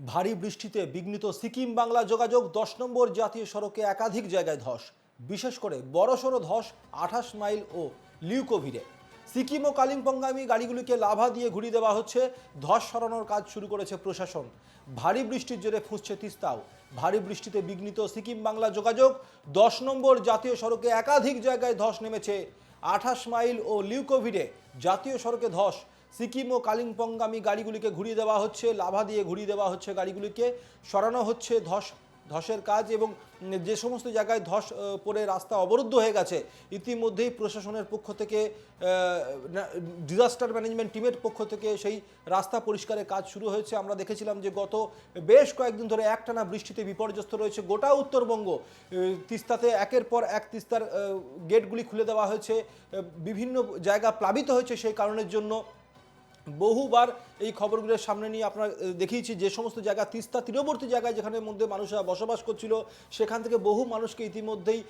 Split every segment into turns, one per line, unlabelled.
ভারী বৃষ্টিতে বিঘ্নিত সিকিম বাংলা যোগাযোগ দশ নম্বর জাতীয় সড়কে একাধিক জায়গায় ধস। বিশেষ করে বড়সড় ধস, আঠাশ মাইল ও লিউকোভিরে। সিকিম ও কালিম্পংগামী গাড়িগুলিকে লাভা দিয়ে ঘুরিয়ে দেওয়া হচ্ছে। ধস সরানোর কাজ শুরু করেছে প্রশাসন। ভারী বৃষ্টির জেরে ফুঁসছে তিস্তাও। ভারী বৃষ্টিতে বিঘ্নিত সিকিম বাংলা যোগাযোগ দশ নম্বর জাতীয় সড়কে একাধিক জায়গায় ধস নেমেছে। আঠাশ মাইল ও লিউকোভিরে জাতীয় সড়কে ধস। সিকিম ও কালিম্পংগামী গাড়িগুলিকে ঘুরিয়ে দেওয়া হচ্ছে, লাভা দিয়ে ঘুরিয়ে দেওয়া হচ্ছে গাড়িগুলিকে, সরানো হচ্ছে ধস, ধসের কাজ এবং যে সমস্ত জায়গায় ধস পড়ে রাস্তা অবরুদ্ধ হয়ে গেছে, ইতিমধ্যেই প্রশাসনের পক্ষ থেকে ডিজাস্টার ম্যানেজমেন্ট টিমের পক্ষ থেকে সেই রাস্তা পরিষ্কারের কাজ শুরু হয়েছে। আমরা দেখেছিলাম যে গত বেশ কয়েকদিন ধরে একটানা বৃষ্টিতে বিপর্যস্ত রয়েছে গোটা উত্তরবঙ্গ। তিস্তাতে একের পর এক তিস্তার গেটগুলি খুলে দেওয়া হয়েছে। বিভিন্ন জায়গা প্লাবিত হয়েছে সেই কারণের জন্য। বহুবার এই খবরগুলোর সামনে নিয়ে আপনারা দেখিয়েছি যে সমস্ত জায়গা, তিস্তা তীরবর্তী জায়গায় যেখানের মধ্যে মানুষরা বসবাস করছিল, সেখান থেকে বহু মানুষকে ইতিমধ্যেই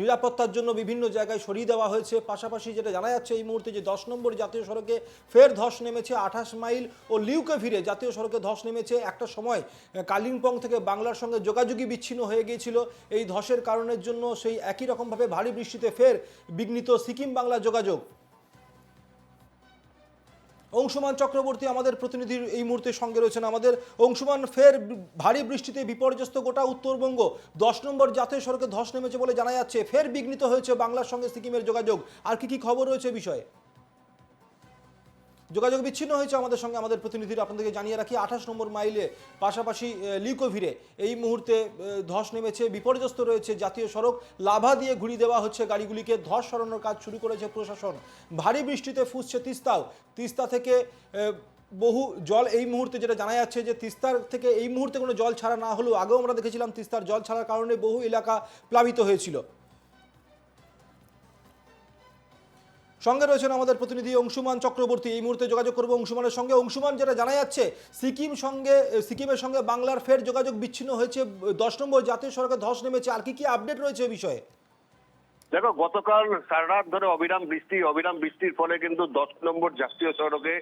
নিরাপত্তার জন্য বিভিন্ন জায়গায় সরিয়ে দেওয়া হয়েছে। পাশাপাশি যেটা জানা যাচ্ছে এই মুহূর্তে যে দশ নম্বর জাতীয় সড়কে ফের ধস নেমেছে আঠাশ মাইল ও লিউকে ফিরে জাতীয় সড়কে ধস নেমেছে একটা সময় কালিম্পং থেকে বাংলার সঙ্গে যোগাযোগই বিচ্ছিন্ন হয়ে গিয়েছিল। এই ধসের কারণের জন্য সেই একই রকমভাবে ভারী বৃষ্টিতে ফের বিঘ্নিত সিকিম বাংলা যোগাযোগ। অংশুমান চক্রবর্তী আমাদের প্রতিনিধির এই মুহূর্তে সঙ্গে রয়েছেন আমাদের। অংশুমান, ফের ভারী বৃষ্টিতে বিপর্যস্ত গোটা উত্তরবঙ্গ। দশ নম্বর জাতীয় সড়কে ধস নেমেছে বলে জানা যাচ্ছে। ফের বিঘ্নিত হয়েছে বাংলার সঙ্গে সিকিমের যোগাযোগ। আর কি কি খবর রয়েছে বিষয়ে? যোগাযোগ বিচ্ছিন্ন হয়েছে আমাদের সঙ্গে। আমাদের প্রতিনিধিরা আপনাদেরকে জানিয়ে রাখি, আঠাশ নম্বর মাইলে পাশাপাশি লিকোভিরে এই মুহূর্তে ধস নেমেছে, বিপর্যস্ত রয়েছে জাতীয় সড়ক। লাভা দিয়ে ঘুরিয়ে দেওয়া হচ্ছে গাড়িগুলিকে। ধস সরানোর কাজ শুরু করেছে প্রশাসন। ভারী বৃষ্টিতে ফুসছে তিস্তাও। তিস্তা থেকে বহু জল এই মুহূর্তে যেটা জানা যাচ্ছে যে তিস্তার থেকে এই মুহূর্তে কোনো জল ছাড়া না হলেও আগেও আমরা দেখেছিলাম তিস্তার জল ছাড়ার কারণে বহু এলাকা প্লাবিত হয়েছিল। সঙ্গে রয়েছেন আমাদের প্রতিনিধি অংশুমান চক্রবর্তী। এই মুহূর্তে যোগাযোগ করব অংশুমানের সঙ্গে। অংশুমান, যেটা জানা যাচ্ছে, সিকিম সঙ্গে, সিকিমের সঙ্গে বাংলার ফের যোগাযোগ বিচ্ছিন্ন হয়েছে। দশ নম্বর জাতীয় সড়কে ধস নেমেছে। আর কি কি আপডেট রয়েছে বিষয়ে?
দেখো, গতকাল সারা রাত ধরে অবিরাম বৃষ্টি, অবিরাম বৃষ্টির ফলে কিন্তু দশ নম্বর জাতীয় সড়কে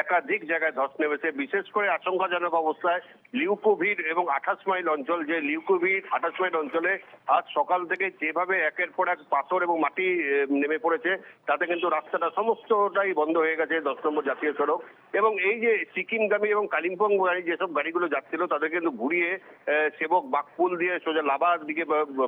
একাধিক জায়গায় ধস নেমেছে। বিশেষ করে আশঙ্কাজনক অবস্থায় লিউকোভিড এবং আঠাশ মাইল অঞ্চল, যে লিউকোভিড আঠাশ মাইল অঞ্চলে আজ সকাল থেকে যেভাবে একের পর এক পাথর এবং মাটি নেমে পড়েছে, তাতে কিন্তু রাস্তাটা সমস্তটাই বন্ধ হয়ে গেছে দশ নম্বর জাতীয় সড়ক। এবং এই যে সিকিমগামী এবং কালিম্পং গাড়ি, যেসব গাড়িগুলো যাচ্ছিল, তাদের কিন্তু ঘুরিয়ে সেবক বাকপুল দিয়ে সোজা লাভার দিকে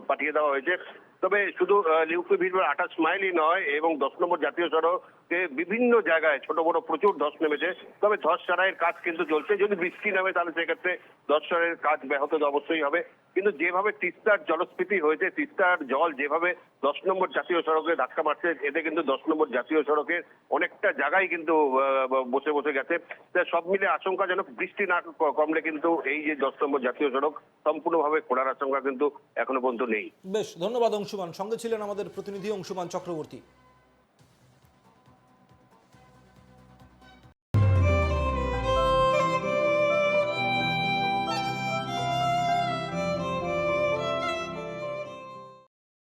পাঠিয়ে দেওয়া হয়েছে। তবে শুধু লিউকে ভিড় আঠাশ মাইলই নয় এবং দশ নম্বর জাতীয় সড়কে বিভিন্ন জায়গায় ছোট বড় প্রচুর ধস নেমেছে। তবে ধস সারাইয়ের কাজ কিন্তু চলছে। যদি বৃষ্টি নামে তাহলে সেক্ষেত্রে ধস সারাইয়ের কাজ ব্যাহত অবশ্যই হবে। কিন্তু যেভাবে তিস্তার জলস্ফীতি হয়েছে, তিস্তার জল যেভাবে দশ নম্বর জাতীয় সড়কে ধাক্কা মারছে, এতে কিন্তু দশ নম্বর জাতীয় সড়কের অনেকটা জায়গায় কিন্তু বসে বসে গেছে। সব মিলে আশঙ্কাজনক, বৃষ্টি না কমলে কিন্তু এই যে দশ নম্বর জাতীয় সড়ক সম্পূর্ণভাবে খোলার আশঙ্কা কিন্তু এখনও পর্যন্ত নেই।
বেশ, ধন্যবাদ অংশুমান। সঙ্গে ছিলেন আমাদের প্রতিনিধি অংশুমান চক্রবর্তী।